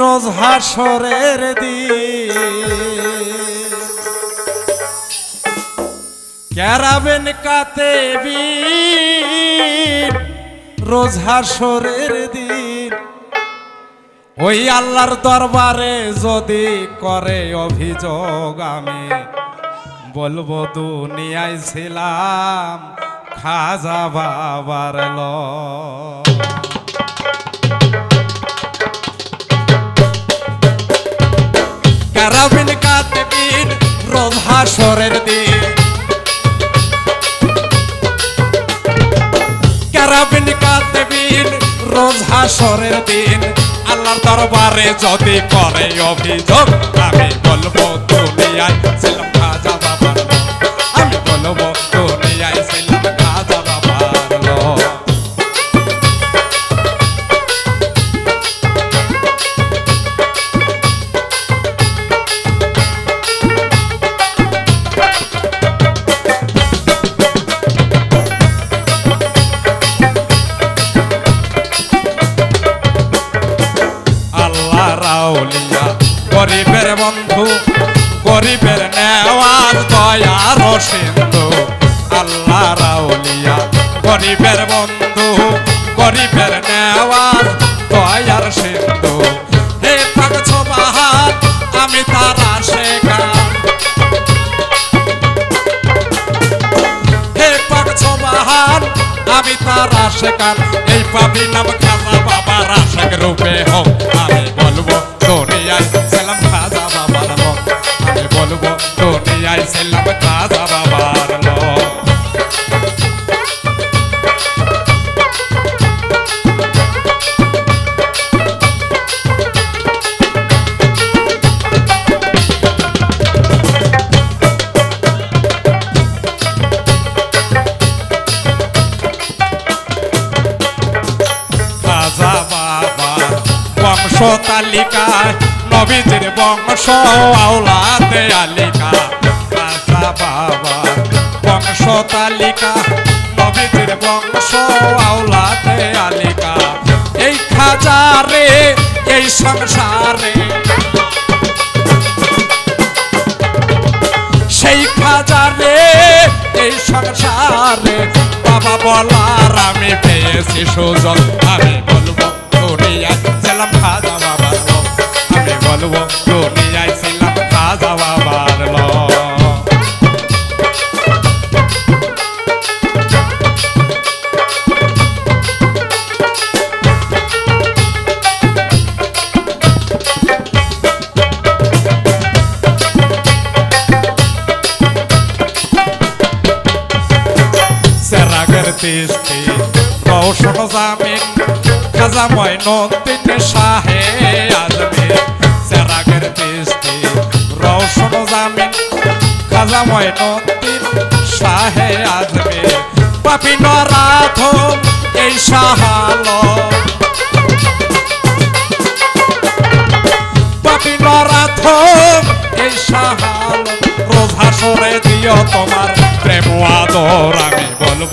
রোজ হাসরের দিন। ক্যারাবেন কাতে বীর রোজ হাসরের দিন। ওই আল্লাহর দরবারে যদি করে অভিযোগ আমি, বলব দুনিয়ায় ছিলাম খাজা বাবার ল কারাবিন কাতবিন রোজ হাসরের দিন। কারাবিন কাতবিন রোজ হাসরের দিন। আল্লাহর দরবারে যদি করে অভিযোগ, আমি বলব সিন্ধু আল্লাহ রাউলিয়া। গরিবের বন্ধু, গরিবের নেওয়াজ দয়ার সিন্ধু। হে পাগছ বাহার, আমি তার শেখা হে পাগছ বাহার, আমি তার আশেকার। এই পাবি নাম খাজা বাবার আশেক রূপে হোক আমি বংশ তালিকায় বংশ আওলাদে আলিকা। খাজা বাবা বংশ তালিকা নবীজির বংশ আওলাদে আলিকা। এই খাজারে, এই সংসারে, সেই খাজারে, এই সংসারে বাবা বলার আমি পেয়েছি সুযোগ। আমি বলব, দুনিয়ায় সেরাগের তিস্তি রৌশন জামিন খাজা ময়নুদ্দিন শাহে আজমির। সেরাগের তিস্তি রৌশন জামিন খাজা ময়নুদ্দিন শাহে আজমির। পাপি নরাধম এই সাহালো পাপি নরাধম এই সাহাল রোজা সরে দিও তোমার প্রেম আদর, আমি বলব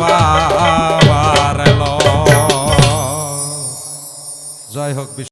বাবার লোক জয় হোক